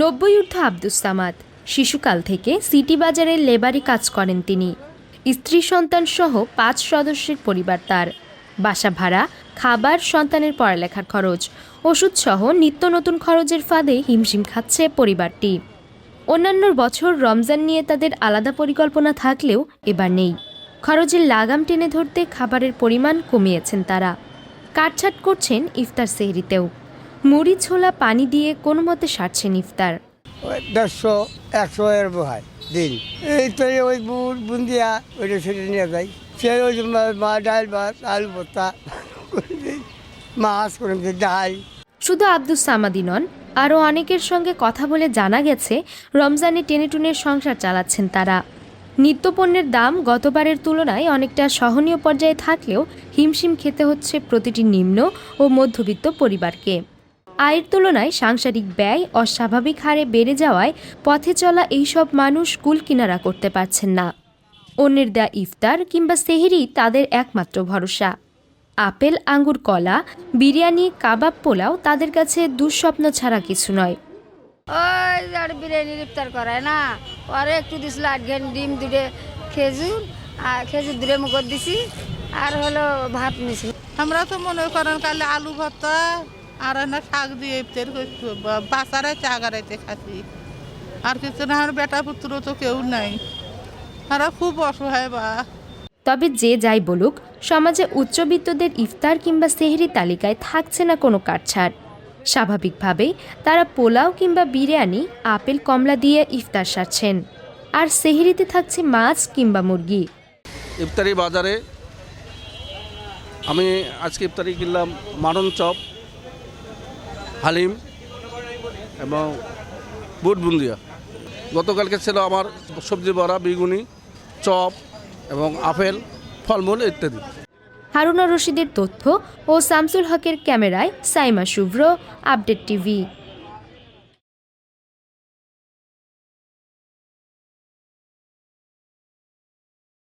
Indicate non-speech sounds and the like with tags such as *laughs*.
নব্বই ঊর্ধ্ব আব্দুস সামাদ। শিশুকাল থেকে সিটি বাজারের লেবারি কাজ করেন তিনি। স্ত্রী সন্তান সহ পাঁচ সদস্যের পরিবার তার। বাসা ভাড়া, খাবার, সন্তানের পড়ালেখার খরচ, ওষুধ সহ নিত্য নতুন খরচের ফাঁদে হিমশিম খাচ্ছে পরিবারটি। অন্যান্য বছর রমজান নিয়ে তাদের আলাদা পরিকল্পনা থাকলেও এবার নেই। খরচের লাগাম টেনে ধরতে খাবারের পরিমাণ কমিয়েছেন তারা। কাটছাট করছেন ইফতার সেহরিতেও। মুড়ি ছোলা পানি দিয়ে কোনো মতে সারছেন ইফতার ওই দেড়শো একশো এর হয় দিন। এই তো ওই বুট বুন্দিয়া ওইটা সেটা নিয়ে যাই। সে ওই মা- ডাল ভাত আলু ভর্তা *laughs* মাছ ডাল। শুধু আব্দুস সামাদি নন আরও অনেকের সঙ্গে কথা বলে জানা গেছে রমজানে টেনে টুনে সংসার চালাচ্ছেন তারা। নিত্যপণ্যের দাম গতবারের তুলনায় অনেকটা সহনীয় পর্যায়ে থাকলেও হিমশিম খেতে হচ্ছে প্রতিটি নিম্ন ও মধ্যবিত্ত পরিবারকে। আয়ের তুলনায় সাংসারিক ব্যয় অস্বাভাবিক হারে বেড়ে যাওয়ায় পথে চলা এইসব মানুষ কুল কিনারা করতে পারছেন না। অন্যের দেয়া ইফতার কিংবা সেহেরি তাদের একমাত্র ভরসা। আপেল আঙ্গুর কলা বিরিয়ানি কাবাব পোলাও তাদের কাছে দুঃস্বপ্ন ছাড়া কিছু নয়। ওই আর বিরিয়ানি ইফতার করায় না। পরে একটু দিছিল আট ঘেন ডিম দুটে খেজুর আর খেজুর দুটো মুখর দিছি আর হলো ভাত নিছি। আমরা তো মনে করেন কালে আলু ভর্তা আর না শাক দিয়ে ইফতার করছি বাসারে চা গাড়াইতে খাচ্ছি আর কিছু না আমার বেটা পুত্র তো কেউ নাই। তারা খুব অসহায় বা। তবে যে যাই বলুক সমাজে উচ্চবিত্তদের ইফতার কিংবা সেহরি তালিকায় থাকছে না কোনো কাটছাড় স্বাভাবিকভাবেই তারা পোলাও কিংবা বিরিয়ানি আপেল কমলা দিয়ে ইফতার সারছেন। আর সেহরিতে থাকছে মাছ কিংবা মুরগি। ইফতারি বাজারে আমি আজকে ইফতারি কিনলাম মাটন চপ। হালিম এবং বুট বুন্দিয়া গতকালকে ছিল আমার সবজি বড়া, বেগুনি, চপ এবং আপেল, ফলমূল ইত্যাদি। হারুনা রশিদের তথ্য ও শামসুল হকের ক্যামেরায় সাইমা শুভ্র, আপডেট টিভি।